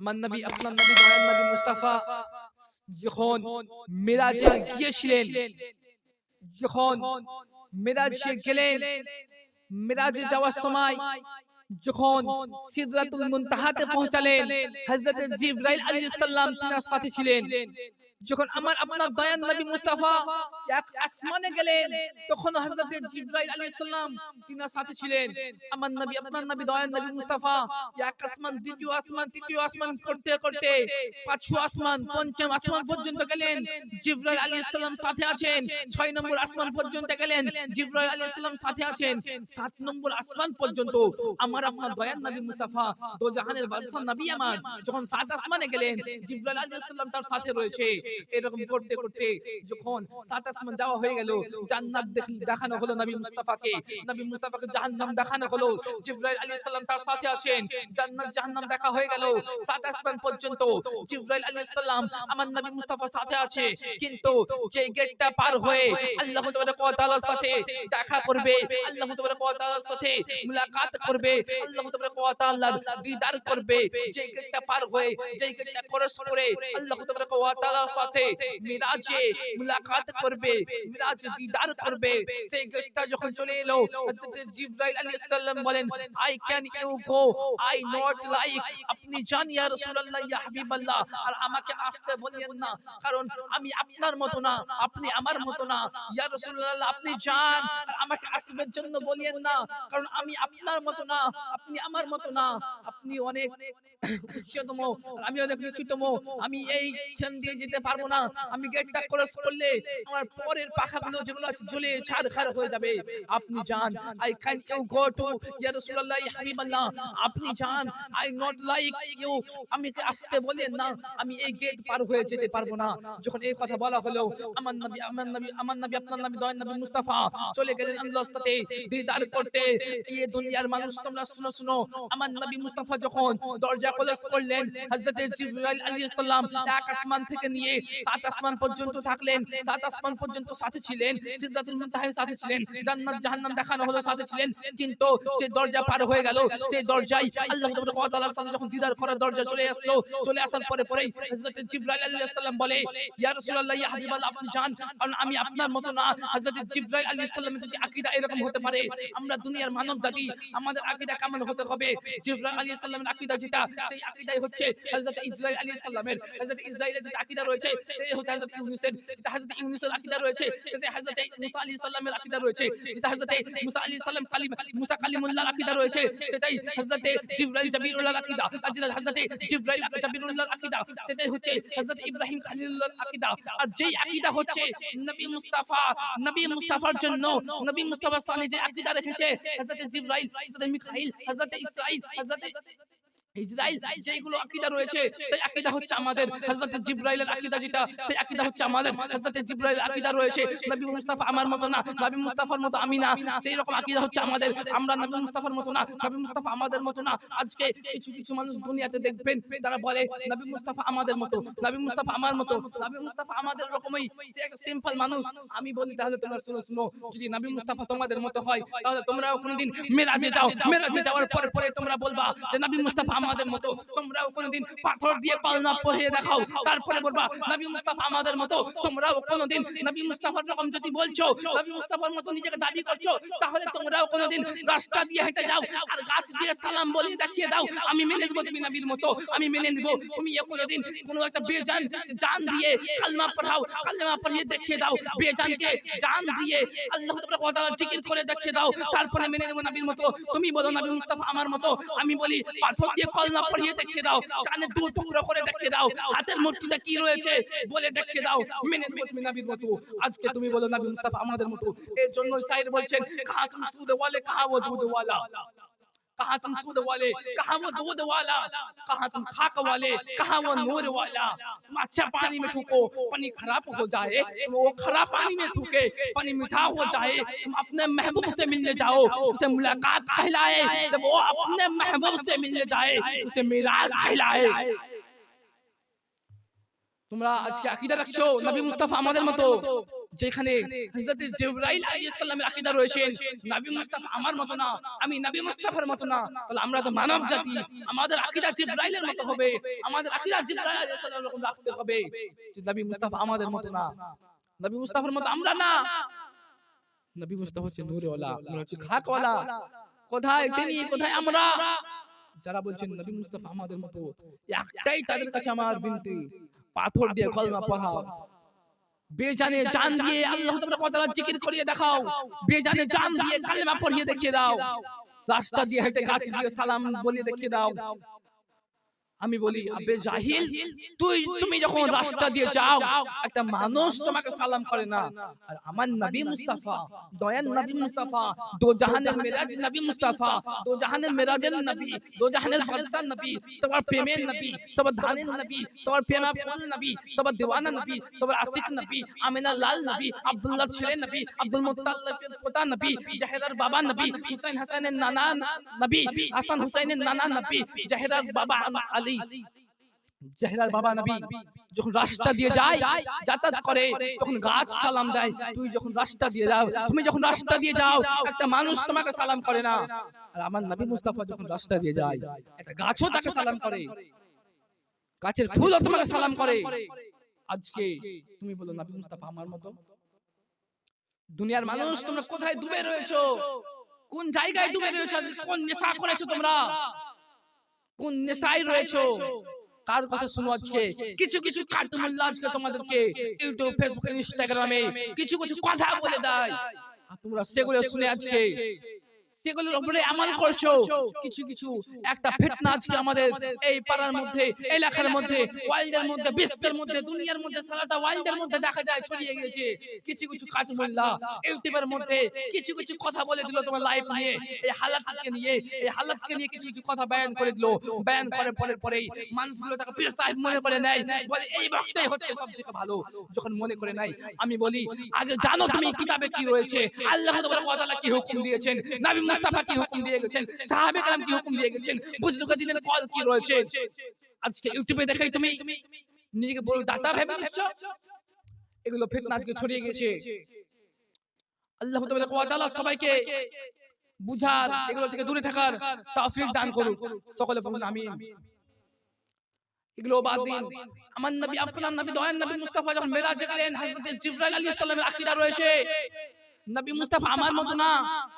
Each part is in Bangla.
আমার নবী আপনার নবী দয়াল নবী মুস্তাফা যখন মিরাজে গিয়েছিলেন যখন মিরাজে গেলেন মিরাজে যাওয়ার সময় যখন সিদরাতুল মুনতাহাতে পৌঁছালেন হযরত জিবরাইল আলাইহিস সালাম তার সাথে ছিলেন যখন আমার আপনার দয়ান নবী মুস্তাফা এক আসমানে গেলেন, তখন হযরত জিবরাইল আলাইহিস সালাম তিনার সাথে ছিলেন। আমার নবী, আপনার নবী দয়ান নবী মুস্তাফা, এক আসমান, দ্বিতীয় আসমান, তৃতীয় আসমান করতে করতে পাঁচশো আসমান, পঞ্চম আসমান পর্যন্ত গেলেন। জিবরাইল আলাইহিস সালাম সাথে আছেন, ছয় নম্বর আসমান পর্যন্ত গেলেন। জিবরাইল আলাইহিস সালাম সাথে আছেন, সাত নম্বর আসমান পর্যন্ত। আমার আপনার দয়ান নবী মুস্তাফা দো জাহানের বাদশা নবী আমার, যখন সাত আসমানে গেলেন, জিবরাইল আলাইহিস সালাম তার সাথে রয়েছে। এরকম করতে করতে যখন সাত আসমান যাওয়া হয়ে গেল, জান্নাত দেখানো হলো নবী মুস্তাফাকে। নবী মুস্তাফাকে জাহান্নাম দেখানো হলো। জিবরাইল আলাইহিস সালাম তার সাথে আছেন। জান্নাত, জাহান্নাম দেখা হয়ে গেল সাত আসমান পর্যন্ত। জিবরাইল আলাইহিস সালাম আমার নবী মুস্তাফার সাথে আছে। কিন্তু যে গেটটা পার হয়ে আল্লাহ তাবারক ওয়া তাআলার সাথে দেখা করবে, আল্লাহ তাবারক ওয়া তাআলার সাথে মুলাকাত করবে, আল্লাহ তাবারক ওয়া তাআলার দিদার করবে। যে গেটটা পার হয়ে, যে গেটটা ক্রস করে আল্লাহ তাবারক ওয়া তাআলার সাথে মিরাজে মুলাকাত করবে, মিরাজ দিদার করবে। সেই গেটটা যখন চলে এলো, হযরত জিবরাইল আলাইহিস সালাম বলেন I can you go I not like আপনি জান ইয়া রাসূলুল্লাহ, ইয়া হাবিবাল্লাহ। আর আমাকে আসতে বলিয়েন না, কারণ আমি আপনার মতো না, আপনি আমার মতো না। ইয়া রাসূলুল্লাহ, আপনি যান আর আমাকে আসবার জন্য বলিয়েন না, কারণ আমি আপনার মতো না, আপনি আমার মতো না। আপনি অনেক উচ্চতম আমি অনেক নিচুতম। আমি এই খান দিয়ে যেতে পারব না। আমি গেটটা ক্রস করলে আমার পরের পাখাগুলো যেগুলো আছে জ্বলে ছাড়খাড় হয়ে যাবে। আপনি যান। I can you go to ইয়া রাসূলুল্লাহ ইয়া হাবিবাল্লাহ আপনি যান। আই নট লাইক ইউ আমি কি আসতে বলেন না। আমি এই গেট পার হয়ে যেতে পারব না। যখন এই কথা বলা হলো, আমার নবী আমার নবী আমার নবী, আপনার নবী দয়ান নবী মুস্তাফা চলে গেলেন আল্লাহর সাথে দিদার করতে। এই দুনিয়ার মানুষ তোমরা শুনো শুনো। আমার নবী মুস্তাফা যখন দরজা ক্লোজ করলেন, হযরত জিবরাইল আলাইহিস সালাম এক আসমান থেকে নিয়ে সাত আসমান পর্যন্ত থাকলেন সাত আসমান পর্যন্ত সাথে ছিলেন মুনতাহার সাথে ছিলেন, জান্নাত, জাহান্নাম দেখানো হলো সাথে ছিলেন, কিন্তু যে দরজা পার হয়ে গেল, সেই দরজায় আল্লাহ তাআলার সাথে যখন দিদার করার দরজা চলে আসলো, চলে আসার পরে পরেই হযরত জিবরাইল আলাইহিস সালাম বলে, ইয়া রাসূলুল্লাহ, ইয়া আপনি কারণ আমি আপনার মতো না। হযরত জিবরাইল আলাইহিস সালামের যদি আকীদা এরকম হতে পারে, আমরা দুনিয়ার মানব জাতি, আমাদের আকীদা কেমন হতে হবে? জিবরাইল আলাইহিস সালামের আকীদা যেটা, সেই আকীদাই হচ্ছে হযরত ইসরাইল আলাইহিস সালামের, হযরত ইসরাইলের যে আকীদা রয়েছে সেই হচ্ছে হযরত ইউনূসের যেটা হযরত ইউনূসের আকীদা রয়েছে, সেটা হযরত মুসা আলাইহিস সালামের আকীদা রয়েছে, যেটা হযরত মুসা আলাইহিস সালাম কালিম মুসা কালিমুল্লাহর আকীদা রয়েছে, সেটাই হযরত জিবরাইল জাবিরুল্লাহর আকীদা, আর যেটা হযরত জিবরাইল জাবিরুল্লাহর আকীদা, সেটাই হচ্ছে হযরত ইব্রাহিম খলিলুল্লাহর আকীদা, আর যেই আকীদা হচ্ছে নবী মুস্তাফা, নবী মুস্তাফার জন্য, নবী মুস্তাফার স্থানে যে আকীদা রেখেছে হযরত জিবরাইল হযরত মিকাইল হযরত ইসরাইল হযরত যেগুলো আকীদা রয়েছে সেই আকীদা হচ্ছে আমাদের। হযরত জিবরাইলের আকীদা যেটা সেই আকীদা হচ্ছে আমাদের। হযরত জিবরাইল আকীদা রয়েছে নবী মুস্তাফা আমার মতো না নবী মুস্তাফার মতো আমি না সেই রকম আকীদা হচ্ছে আমাদের আমরা নবী মুস্তাফার মতো না নবী মুস্তাফা আমাদের মতো না আজকে কিছু কিছু মানুষ দুনিয়াতে দেখবেন তারা বলে নবী মুস্তাফা আমাদের মতো নবী মুস্তাফা আমার মতো নবী মুস্তাফা আমাদের রকমই সে একটা সিম্পল মানুষ আমি বলি তাহলে তোমরা শুনো শুনো যদি নবী মুস্তাফা তোমাদের মতো হয় তাহলে তোমরাও কোনোদিন মেরাজে যাও মেরাজে যাওয়ার পরে পরে তোমরা বলবা যে নবী মুস্তাফা আমাদের মতো, তোমরাও কোনোদিন পাথর দিয়ে পালনা পরিয়ে দেখাও। তারপরে বলবা, নবী মুস্তাফা আমাদের মতো, তোমরাও কোনোদিন নবী মুস্তাফার রকম যদি বলছো, নবী মুস্তাফার মতো নিজেকে দাবি করছ, তাহলে তোমরাও কোনোদিন রাস্তা দিয়ে হেঁটে যাও আর গাছ দিয়ে সালাম বলে দেখিয়ে দাও। আমি মেনে নেব তুমি নবীর মতো, আমি মেনে নেব। তুমি কোনোদিন কোনো একটা বেজান জান দিয়ে কালমা পড়াও, কালমা পড়িয়ে দেখিয়ে দাও। বেজানকে জান দিয়ে আল্লাহ তাআলা জিকির করে দেখিয়ে দাও। তারপরে মেনে নেব নবীর মতো। তুমি বলো, নবী মুস্তাফা আমার মতো, আমি বলি পাথর দিয়ে কলমা পড়িয়ে দেখিয়ে দাও জানে দু টুকরো করে দেখিয়ে দাও, হাতের মুঠিতে কি রয়েছে বলে দেখিয়ে দাও মেনে তুমি নবীর মতো। আজকে তুমি বলো নবী মুস্তাফা আমাদের মতো। এর জন্য সাইড বলছেন কাহা তুম সুদ ওয়ালে কাহা ও کہاں تم سود والے کہاں وہ دودھ والا کہاں تم خاک والے کہاں وہ نور والا۔ تم اچھا پانی میں تھوکو پانی خراب ہو جائے تم وہ خراب پانی میں تھوکے پانی مٹھا ہو جائے تم اپنے محبوب سے ملنے جاؤ اسے ملاقات کہلائے جب وہ اپنے محبوب سے ملنے جائے اسے میراز کہلائے۔ تمہارا آج کیا عقیدہ رکھو نبی مصطفیٰ مدد متو যেখানে জিবরাইল আকীদা নবী মুস্তাফা আমার মতো না, আমি নবী মুস্তাফার মতো না। তাহলে আমরা তো মানব জাতি, আমাদের আকীদা জিবরাইলের মতো হবে, আমাদের আকীদা জিবরাইল রাখতে হবে যে নবী মুস্তাফা আমাদের মতো না। নবী মুস্তাফার মতো আমরা না। নবী মুস্তাফা হচ্ছে নূরওয়ালা আমরা হচ্ছে কোথায় তিনি, কোথায় আমরা? যারা বলছেন নবী মুস্তাফা আমাদের মতো, একটাই তাদের কাছে আমার বিনতি, পাথর দিয়ে কলমা পড়াও বেজানে জান দিয়ে আল্লাহ তাআলা জিকির করিয়ে দেখাও। বেজানে জান দিয়ে কালেমা পড়িয়ে দেখিয়ে দাও। রাস্তা দিয়ে হেঁটে গাছ দিয়ে সালাম বলিয়ে দেখিয়ে দাও। আমি বলি আবে জাহিল তুই তুমি যখন রাস্তা দিয়ে যাও একটা মানুষ তোমাকে সালাম করে না আর আমার নবী মুস্তাফা দয়ান নবী মুস্তাফা দো জাহানের মেরাজ নবী মুস্তাফা দো জাহানের মেরাজের নবী দো জাহানের বাদশাহ নবী সবার প্রেমের নবী সবার ধানের নবী সবার প্রেমা ফুল নবী সবার দিওয়ানা নবী সবার আশিক নবী আমিনা লাল নবী আব্দুল্লাহ ছেলে নবী আব্দুল মুত্তালিবের পোতা নবী জাহেদার বাবা নবী হুসাইন হাসানের নানা নবী হাসান হুসাইনের নানা নবী জাহেদার বাবা আলী বাবা নবী যখন রাস্তা দিয়ে যায়, যাতায়াত করে, তখন গাছ সালাম দেয়, তুই যখন রাস্তা দিয়ে যাও, তুমি যখন রাস্তা দিয়ে যাও, একটা মানুষ তোমাকে সালাম করে না। আর আমার নবী মুস্তাফা যখন রাস্তা দিয়ে যায়, একটা গাছও তাকে সালাম করে। গাছের ফুলও তোমাকে সালাম করে। আজকে তুমি বলো, নবী মুস্তাফা আমার মতো? দুনিয়ার মানুষ, তোমরা কোথায় ডুবে রয়েছো? কোন জায়গায় ডুবে রয়েছো? কোন নেশা করেছ তোমরা? কোন নেশায় রয়েছো? কার কথা শুনো আজকে? কিছু কিছু কাটুমুল্লা আজকে তোমাদেরকে। ইউটিউব ফেসবুক ইনস্টাগ্রামে কিছু কিছু কথা বলে দেয়। আর তোমরা সেগুলো শুনে আজকে। সেগুলোর উপরে আমল করছ কিছু কিছু একটা ফিতনা আজকে আমাদের এই পাড়ার মধ্যে এলাকার মধ্যে ওয়ার্ল্ডের মধ্যে বিশ্বের মধ্যে দুনিয়ার মধ্যে সারাটা ওয়ার্ল্ডের মধ্যে দেখা যায় ছড়িয়ে কিছু কিছু কাটুমুল্লা ইউটিউবের মধ্যে কিছু কিছু কথা বলে দিল তোমার লাইফ নিয়ে। এই হালাতকে নিয়ে এই হালাতকে নিয়ে কিছু কিছু কথা বয়ান করে দিল। বয়ান পরে পরেই মানুষগুলো তাকে পীর সাহেব মনে করে নেয়। বলে এই বক্তাই হচ্ছে সব থেকে ভালো যখন মনে করে নাই আমি বলি আগে জানো তুমি কিতাবে কি রয়েছে আল্লাহ তাআলা কি হুকুম দিয়েছেন নবী মুস্তাফা কি হুকুম দিয়ে গেছেন সাহাবে কেরাম কি হুকুম দিয়ে গেছেন বুজুর্গ দিনের কল কি রয়েছে? আজকে ইউটিউবে দেখাই তুমি, নিজেকে বড় দাতা ভেবে নিচ্ছ? এগুলো ফিতনা আজকে ছড়িয়ে গেছে। আল্লাহ তাবারক ওয়া তাআলা সবাইকে বুঝার, এগুলো থেকে দূরে থাকার তৌফিক দান করুন সকলে বলুন, আমিন। এগুলো বাদ দিন। আমার নবী, আপনার নবী দয়ান নবী মুস্তাফা যখন মেরাজে গেলেন, হযরত জিবরাইল আলাইহিস সালামের আকীদা রয়েছে। নবী মুস্তাফা আমার মতো না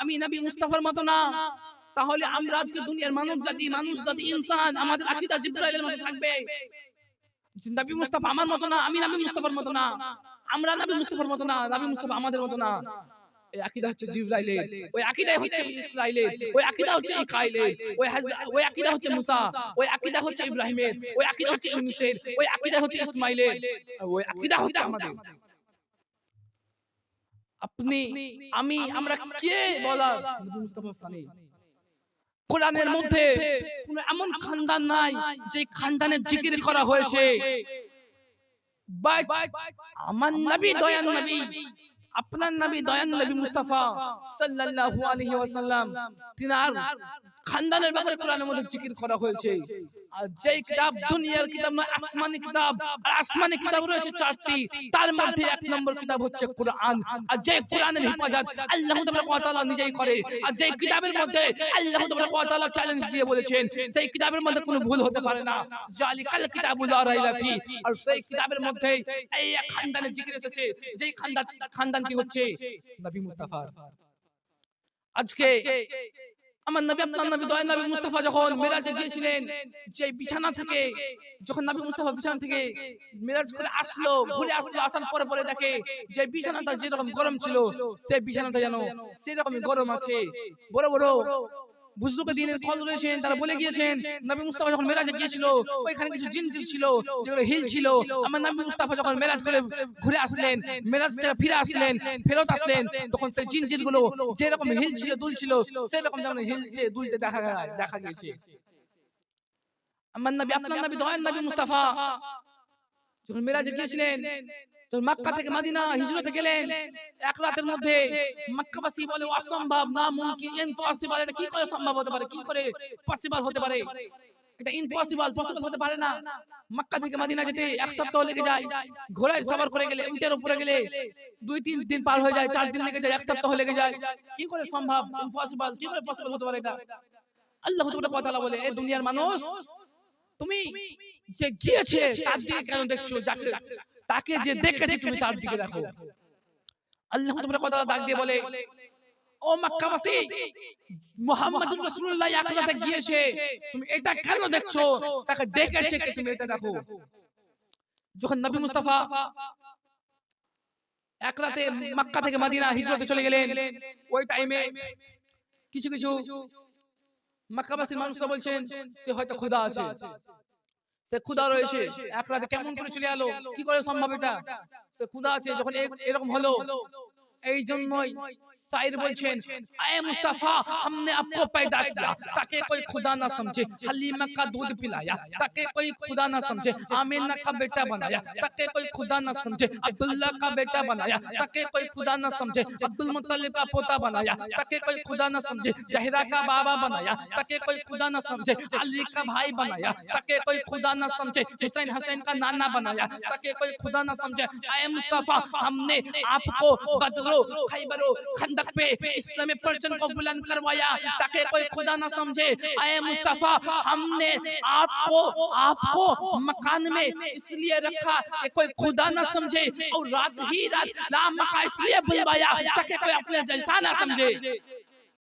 আমি নবী মুস্তাফার মতো না তাহলে আমরা আজকে দুনিয়ার মানব জাতি মানুষ জাতি ইনসান আমাদের আকীদা জিবরাইলের মতো থাকবে নবী মুস্তাফা আমার মতো না আমি নবী মুস্তাফার মতো না আমরা নবী মুস্তাফার মতো না নবী মুস্তাফা আমাদের মতো না এই আকীদা হচ্ছে জিবরাইলের ওই আকীদা হচ্ছে ইসরাইলের ওই আকীদা হচ্ছে ইকাইলের ওই ওই আকীদা হচ্ছে মুসা ওই আকীদা হচ্ছে ইব্রাহিমের ওই আকীদা হচ্ছে ইউনূসের ওই আকীদা হচ্ছে ইসমাইলের ওই আকীদা হচ্ছে আমাদের আপনি আমি আমরা কে বলা মুস্তাফা কোরআনের মধ্যে কোন এমন খানদান নাই যে খানদানের জিকির করা হয়েছে। আমার নবী দয়ান নবী আপনার নবী দয়ান নবী মুস্তাফা সাল্লাল্লাহু আলাইহি ওয়াসাল্লাম। তিনার খানদানের ব্যাপারে কোরআনের মধ্যে জিকির করা হয়েছে। আর যেই কিতাব দুনিয়ার কিতাব নয়, আসমানি কিতাব। আর আসমানি কিতাব রয়েছে চারটি। তার মধ্যে এক নম্বর কিতাব হচ্ছে কোরআন। আর যে কোরআনের হিফাজত আল্লাহ তাআলা ওয়া তাআলা নিজেই করে। আর যে কিতাবের মধ্যে আল্লাহ তাআলা ওয়া তাআলা চ্যালেঞ্জ দিয়ে বলেছেন, সেই কিতাবের মধ্যে কোনো ভুল হতে পারে না। জালিকাল কিতাবুল লা রাইবা ফি। আর সেই কিতাবের মধ্যে এই খানদানের জিকির এসেছে, যেই খানদান খানদানটি হচ্ছে নবী মুস্তাফা আজকে আমার নবী আপনার নবী দয়ার নবী মুস্তাফা যখন মেরাজে গিয়েছিলেন যে বিছানা থেকে যখন নবী মুস্তাফা বিছানা থেকে মেরাজ করে আসলো ঘুরে আসলো আসার পরে পরে দেখে যে বিছানাটা যেরকম গরম ছিল সেই বিছানাটা যেন সেরকম গরম আছে। বড় বড় বুজরুকে দিনের কল রয়েছেন তারা বলে গিয়েছেন নবী মুস্তাফা যখন মেরাজে গিয়েছিল ওইখানে কিছু জিন জিন ছিল যেগুলো হিল ছিল আমার নবী মুস্তাফা যখন মেরাজ করে ঘুরে আসলেন মেরাজ থেকে ফিরে আসলেন ফেরত আসলেন তখন সেই জিন জিনগুলো যেরকম হিল ছিল দুল ছিল সেরকম যেমন হিলতে দুলতে দেখা দেখা গেছে আমার নবী আপনার নবী দয়ান নবী মুস্তাফা। যখন মেরাজে গিয়েছিলেন তখন মক্কা থেকে মদিনা হিজরতে গেলেন। এক রাতের মধ্যে মক্কাবাসী বলে অসম্ভব না মুমকিন ইম্পসিবল এটা কি করে সম্ভব হতে পারে কি করে পসিবল হতে পারে? এটা ইম্পসিবল পসিবল হতে পারে না। মক্কা থেকে মদিনা যেতে এক সপ্তাহ লেগে যায়। ঘোড়ায় সবার করে গেলে উটের উপরে গেলে দুই তিন দিন পার হয়ে যায় চার দিন লেগে যায় এক সপ্তাহ লেগে যায়। কি করে সম্ভব? ইম্পসিবল কি করে পসিবল হতে পারে এটা? আল্লাহ তাআলা বলে এই দুনিয়ার মানুষ তুমি যে গিয়েছে তার দিকে কেন দেখছ যাকে তাকে যে দেখেছে তুমি তার দিকে দেখো। আল্লাহ তাআলা কথা ডাক দিয়ে বলে ও মক্কাবাসী মুহাম্মদুর রাসূলুল্লাহ একরাতে গিয়েছে। তুমি এটা কেন দেখছ? তাকে দেখেছে কে তুমি এটা দেখো। যখন নবী মুস্তাফা এক রাতে মক্কা থেকে মদিনা হিজরতে চলে গেলেন। ওই টাইমে কিছু কিছু মক্কাবাসীর মানুষরা বলছেন সে হয়তো খোদা আছে। সে ক্ষুধা রয়েছে। এক রাতে কেমন করে চলে এলো? কি করে সম্ভব এটা? সে ক্ষুধা আছে যখন এরকম হলো। এই জন্যই سائر بلچین اے مصطفیٰ ہم نے آپ کو پیدا کیا تاکہ کوئی خدا نہ سمجھے حلیمہ کا دودھ پلایا تاکہ کوئی خدا نہ سمجھے آمینہ کا بیٹا بنایا تاکہ کوئی خدا نہ سمجھے عبداللہ کا بیٹا بنایا تاکہ کوئی خدا نہ سمجھے عبد المطلب کا پوتا بنایا تاکہ کوئی خدا نہ سمجھے جہرہ کا بابا بنایا تاکہ کوئی خدا نہ سمجھے علی کا بھائی بنایا تاکہ کوئی خدا نہ سمجھے حسین حسین کا نانا بنایا تاکہ کوئی خدا نہ سمجھے اے مصطفیٰ ہم نے آپ کو بدرو خیبرو خندہ تک پہ اسلام پرچن کو بلند کروایا تاکہ کوئی خدا نہ سمجھے۔ اے مصطفیٰ ہم نے آپ کو آپ کو مکان میں اس لیے رکھا کہ کوئی خدا نہ سمجھے اور رات ہی رات لا مکہ اس لیے بلوایا تاکہ کوئی اپنے جلسہ نہ سمجھے۔